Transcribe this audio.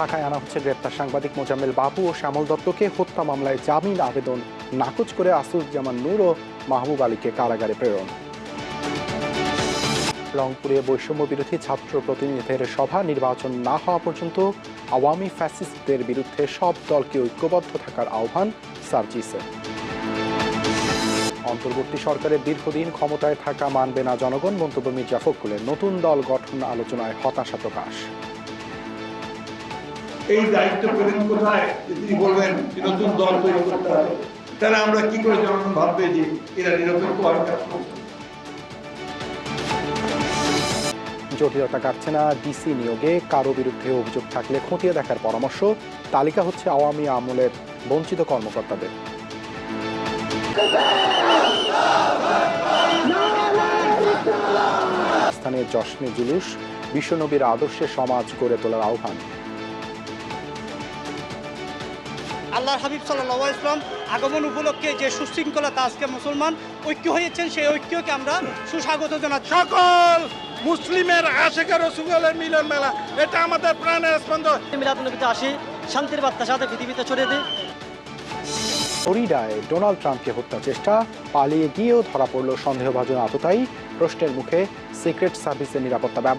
ঢাকায় আনা হচ্ছে গ্রেপ্তার সাংবাদিক মোজাম্মেল বাবু ও শ্যামল দত্তকে হত্যা মামলায় জামিন আবেদন নাকচ করে আসুজ্জামান নূর ও মাহবুব আলীকে কারাগারে প্রেরণ। রংপুরে বৈষম্য বিরোধী ছাত্র প্রতিনিধিদের সভা নির্বাচন না হওয়া পর্যন্ত আওয়ামী ফ্যাসিস্টদের বিরুদ্ধে সব দলকে ঐক্যবদ্ধ থাকার আহ্বান সার্জিসের অন্তর্বর্তী সরকারের দীর্ঘদিন ক্ষমতায় থাকা মানবে না জনগণ মন্তব্য মির্জা ফখরুলের। নতুন দল গঠন আলোচনায় হতাশা প্রকাশ। এই দায়িত্ব পেলেন কোথায়? তিনি বলবেন নতুন দল তৈরি করতে হবে। তাহলে আমরা কি করে জনগণ ভাববে যে এরা নিরপেক্ষ ভাবে কাজ করছে জটিলতা কাটছে না ডিসি নিয়োগে। কারও বিরুদ্ধে অভিযোগ থাকলে খতিয়ে দেখার পরামর্শ। তালিকা হচ্ছে আওয়ামী আমলের বঞ্চিত কর্মকর্তাদের। স্থানীয় জশ্নে জুলুস, বিশ্বনবীর আদর্শে সমাজ গড়ে তোলার আহ্বান। আল্লাহর হাবিব সাল্লাহ ইসলাম আগমন উপলক্ষে যে সুশৃঙ্খলতা আজকে মুসলমান ঐক্য হয়েছেন সেই ঐক্যকে আমরা সুস্বাগত জানাচ্ছি। সকল মুসলিমের আশেখা রসুলের মিলন মেলা এটা আমাদের প্রাণের স্পন্দন। মিলাদুলনবীতে আসি শান্তির বার্তা সাথে পৃথিবীতে ছড়িয়ে দিই। ফ্লোরিডায় ডোনাল্ড ট্রাম্পকে হত্যা চেষ্টা পালিয়ে গিয়েও ধরা পড়ল সন্দেহভাজন আততায়ী প্রশ্নের মুখে সিক্রেট সার্ভিসের নিরাপত্তা ব্যবস্থা।